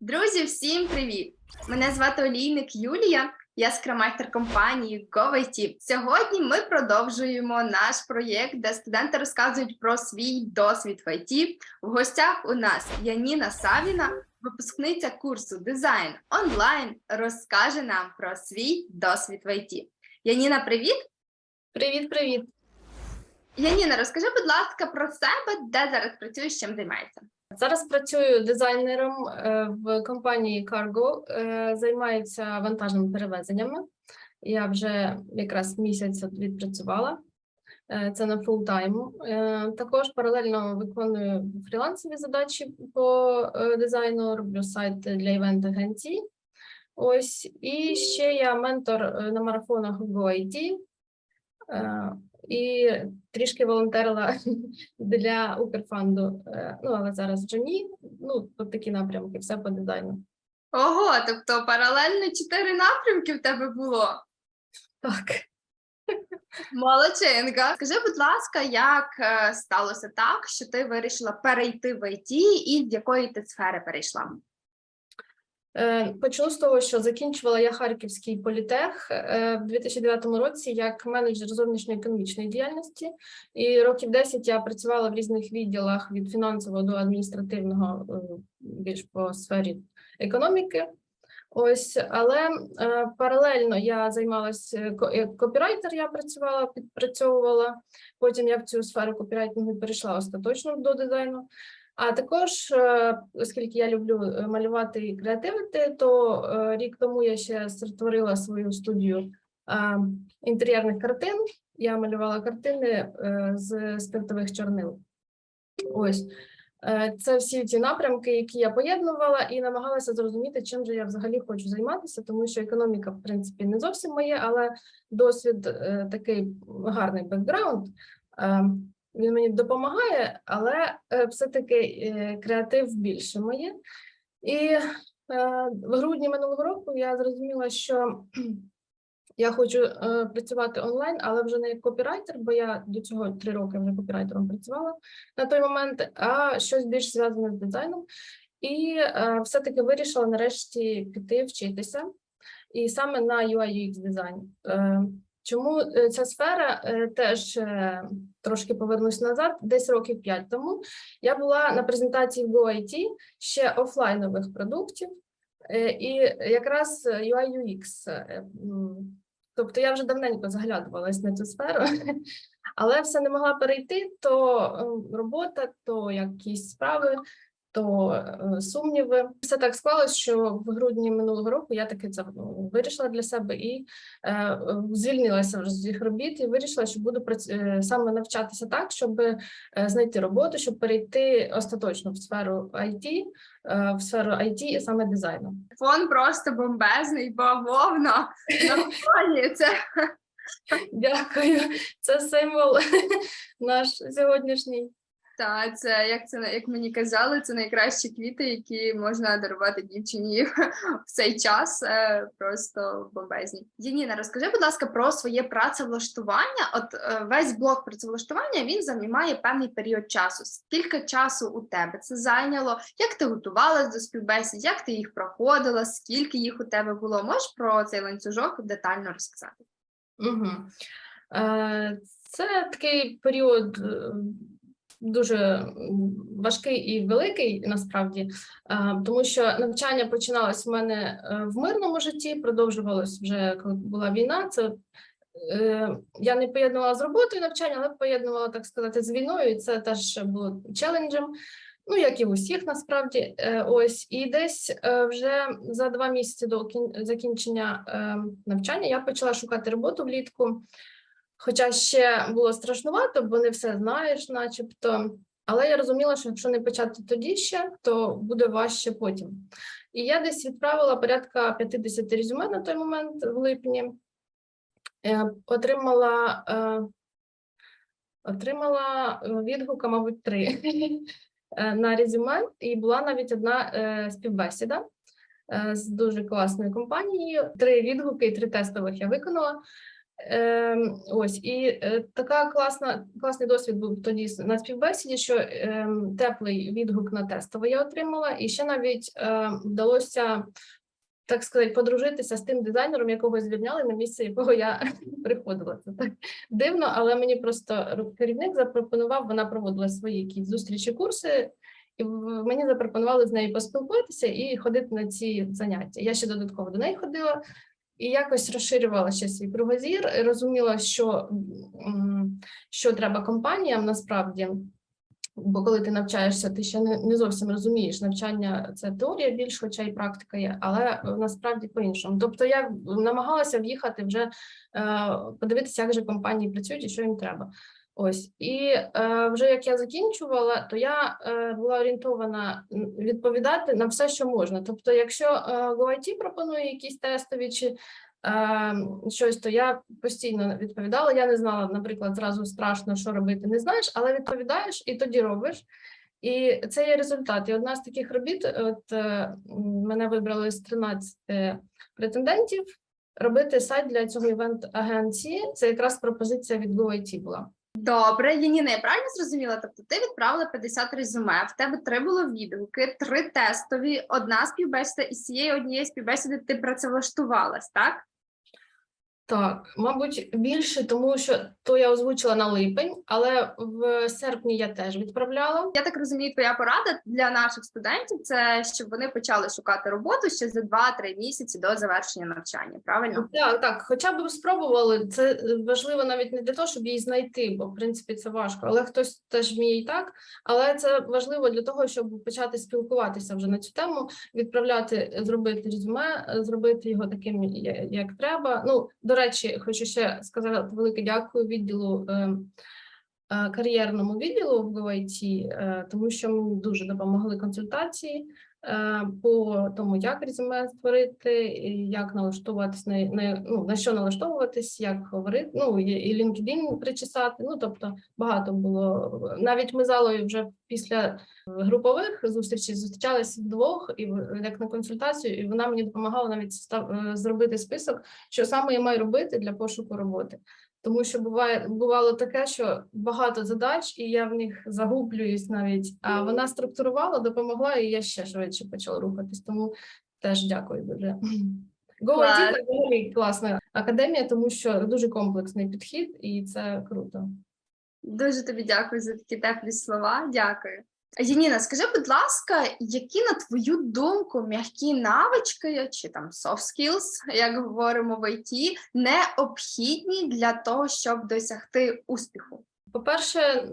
Друзі, всім привіт! Мене звати Олійник Юлія. Я скрамайстер компанії GoIT. Сьогодні ми продовжуємо наш проєкт, де студенти розказують про свій досвід в IT. В гостях у нас Яніна Савіна, випускниця курсу дизайн онлайн, розкаже нам про свій досвід в IT. Яніна, привіт! Привіт, привіт. Яніна, розкажи, будь ласка, про себе, де зараз працюєш, чим займаєшся? Зараз працюю дизайнером е, в компанії Cargo, е, займаюся вантажними перевезеннями. Я вже якраз місяць відпрацювала. Е, Це на фултайм. Також паралельно виконую фрілансові задачі по дизайну, роблю сайт для івент-агенцій. Ось, і ще я ментор на марафонах GoIT. Е, І трішки волонтерила для Укрфанду. Е, Ну, але зараз вже ні. Ну, от такі напрямки, все по дизайну. Ого, тобто паралельно чотири напрямки в тебе було. Так. Молодчинка. Скажи, будь ласка, як е, сталося так, що ти вирішила перейти в ІТ і з якої ти сфери перейшла? Е, Почну з того, що закінчувала я Харківський політех е, в 2009 році як менеджер зовнішньоекономічної діяльності, і років 10 я працювала в різних відділах від фінансового до адміністративного, е, більш по сфері економіки. Ось, але е, паралельно я займалася як копірайтер, я працювала, підпрацьовувала. Потім я в цю сферу копірайтингу перейшла остаточно до дизайну. А також, е, оскільки я люблю е, малювати і креативити, то е, рік тому я ще створила свою студію інтер'єрних картин. Я малювала картини з спиртових чорнил. Ось це всі ці напрямки, які я поєднувала, і намагалася зрозуміти, чим же я взагалі хочу займатися, тому що економіка, в принципі, не зовсім моє, але досвід такий гарний бекграунд. Він мені допомагає, але е, все-таки е, креатив більше моє. І е, в грудні минулого року я зрозуміла, що я хочу працювати онлайн, але вже не як копірайтер, бо я до цього три роки вже копірайтером працювала на той момент, а щось більш зв'язане з дизайном. І все-таки вирішила нарешті піти вчитися, і саме на UI UX дизайн. Чому е, ця сфера е, теж е, трошки повернусь назад, десь років 5 тому я була на презентації в GoIT ще офлайнових продуктів, і якраз UI UX. Тобто я вже давненько заглядувалась на цю сферу, але все не могла перейти, то е, робота, то якісь справи, то е, сумніви. Все так склалось, що в грудні минулого року я таки це ну, вирішила для себе і е, е, звільнилася з їх робіт і вирішила, що буду прац- е, саме навчатися так, щоб знайти роботу, щоб перейти остаточно в сферу IT, в сферу IT і саме дизайну. Фон просто бомбезний, бавовна на. Це Дякую, це символ наш сьогоднішній. Та це як це як мені казали, це найкращі квіти, які можна дарувати дівчині в цей час. е, Просто бомбезні. Яніна, розкажи, будь ласка, про своє працевлаштування. От е, весь блок працевлаштування він займає певний період часу. Скільки часу у тебе це зайняло? Як ти готувалась до співбесід? Як ти їх проходила? Скільки їх у тебе було? Можеш про цей ланцюжок детально розказати? Угу. Це такий період дуже важкий і великий насправді, тому що навчання починалось в мене е, в мирному житті, продовжувалось вже коли була війна. Це е, я не поєднувала з роботою навчання, але поєднувала, так сказати, з війною, і це теж було челенджем. Ну, як і в усіх насправді, Е, ось і десь вже за два місяці до закінчення е, навчання я почала шукати роботу влітку. Хоча ще було страшнувато, бо не все знаєш, начебто. Але я розуміла, що якщо не почати тоді ще, то буде важче потім. І я десь відправила порядка 50 резюме на той момент в липні. Е, Отримала, е, отримала е, відгука, мабуть, три на резюме, і була навіть одна співбесіда з дуже класною компанією. Три відгуки і три тестових я виконала. Ем, ось і е, така класна, класний досвід був тоді на співбесіді, що ем, теплий відгук на тестове я отримала, і ще навіть е, вдалося, так сказати, подружитися з тим дизайнером, якого звільняли на місце, якого я приходила. Це так дивно, але мені просто керівник запропонував, вона проводила свої якісь зустрічі, курси. І мені запропонували з нею поспілкуватися і ходити на ці заняття. Я ще додатково до неї ходила, і якось розширювала ще свій кругозір, розуміла, що, що треба компаніям насправді. Бо коли ти навчаєшся, ти ще не, не зовсім розумієш. Навчання це теорія більш, хоча й практика є, але насправді по-іншому. Тобто я намагалася в'їхати вже е, подивитися, як же компанії працюють і що їм треба. Ось і е, вже як я закінчувала, то я е, була орієнтована відповідати на все, що можна. Тобто, якщо е, GoIT пропонує якісь тестові чи е, щось, то я постійно відповідала. Я не знала, наприклад, зразу страшно, що робити, не знаєш, але відповідаєш і тоді робиш. І це є результат. І одна з таких робіт, от е, мене вибрали з 13 претендентів. Робити сайт для цього івент-агенції. Це якраз пропозиція від GoIT була. Добре, Яніна, я правильно зрозуміла? Тобто ти відправила 50 резюме, в тебе три було відгуки, три тестові, одна співбесіда, і з цієї однієї співбесіди ти працевлаштувалась, так? Так, мабуть, більше, тому що то я озвучила на липень, але в серпні я теж відправляла. Я так розумію, твоя порада для наших студентів це щоб вони почали шукати роботу ще за 2-3 місяці до завершення навчання. Правильно? Так, так, хоча б спробували. Це важливо навіть не для того, щоб її знайти, бо в принципі це важко. Але хтось теж вміє і так. Але це важливо для того, щоб почати спілкуватися вже на цю тему, відправляти, зробити резюме, зробити його таким, як треба. Ну, до речі, хочу ще сказати велике дякую відділу. е, е, Кар'єрному відділу в GoIT, е, тому що ми дуже допомогли консультації по тому, як резюме створити, як налаштуватись на, на, ну, на що налаштовуватись, як говорити, ну і LinkedIn причесати. Ну тобто багато було. Навіть ми з Аллою вже після групових зустрічей зустрічалися вдвох і як на консультацію, і вона мені допомагала навіть став, е, зробити список, що саме я маю робити для пошуку роботи. Тому що буває бувало таке, що багато задач, і я в них загублююсь навіть. А вона структурувала, допомогла, і я ще швидше почала рухатись. Тому теж дякую дуже. GoIT це взагалі класна академія, тому що дуже комплексний підхід, і це круто. Дуже тобі дякую за такі теплі слова. Дякую. Яніна, скажи, будь ласка, які на твою думку м'які навички чи там soft skills, як говоримо в ІТ, необхідні для того, щоб досягти успіху? По-перше,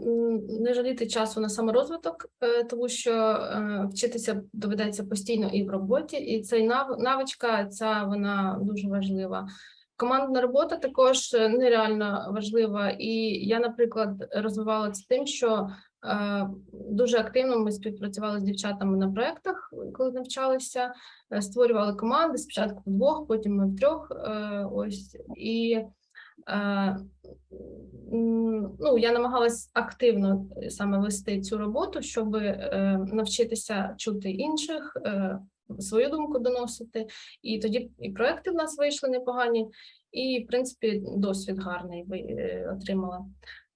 не жаліти часу на саморозвиток, е, тому що е, вчитися доведеться постійно і в роботі, і цей навичка ця вона дуже важлива. Командна робота також е, нереально важлива. І я, наприклад, розвивала це тим, що е, дуже активно ми співпрацювали з дівчатами на проєктах, коли навчалися, е, створювали команди спочатку вдвох, потім ми втрьох. е, Ось і е, ну, я намагалась активно е, саме вести цю роботу, щоб е, навчитися чути інших, е, свою думку доносити. І тоді і проекти в нас вийшли непогані, і, в принципі, досвід гарний е, отримала.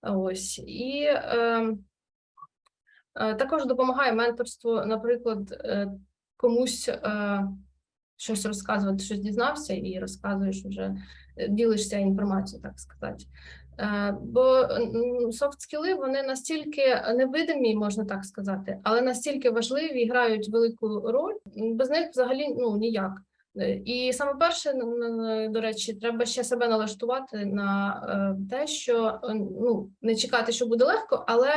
Ось і е, е, також допомагає менторство, наприклад, е, комусь е, щось розказувати, щось дізнався, і розказуєш вже, е, ділишся інформацією, так сказати. Е, Бо софт-скіли вони настільки невидимі, можна так сказати, але настільки важливі і грають велику роль. Без них взагалі ну ніяк. Е, І саме перше, н- н- до речі, треба ще себе налаштувати на е, те, що е, ну не чекати, що буде легко, але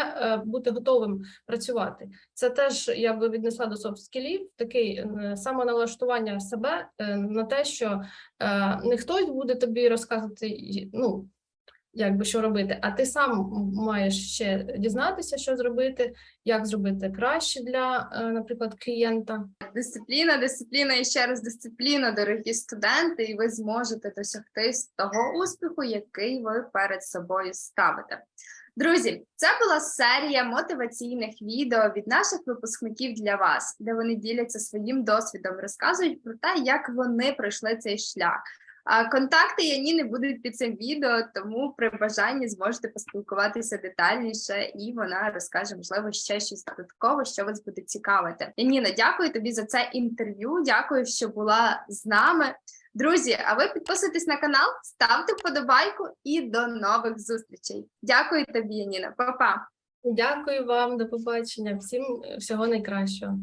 бути готовим працювати. Це теж я би віднесла до софт-скілів, такий самоналаштування себе на те, що не хтось буде тобі розказувати, ну як би що робити, а ти сам маєш ще дізнатися, що зробити, як зробити краще для, е, наприклад, клієнта. Дисципліна, дисципліна і ще раз дисципліна, дорогі студенти, і ви зможете досягти того успіху, який ви перед собою ставите. Друзі, це була серія мотиваційних відео від наших випускників для вас, де вони діляться своїм досвідом, розказують про те, як вони пройшли цей шлях. А контакти Яніни будуть під цим відео, тому при бажанні зможете поспілкуватися детальніше, і вона розкаже, можливо, ще щось додаткове, що вас буде цікавити. Яніна, дякую тобі за це інтерв'ю. Дякую, що була з нами. Друзі, а ви підписуйтесь на канал, ставте вподобайку і до нових зустрічей. Дякую тобі, Яніна. Па-па! Дякую вам, до побачення. Всім всього найкращого.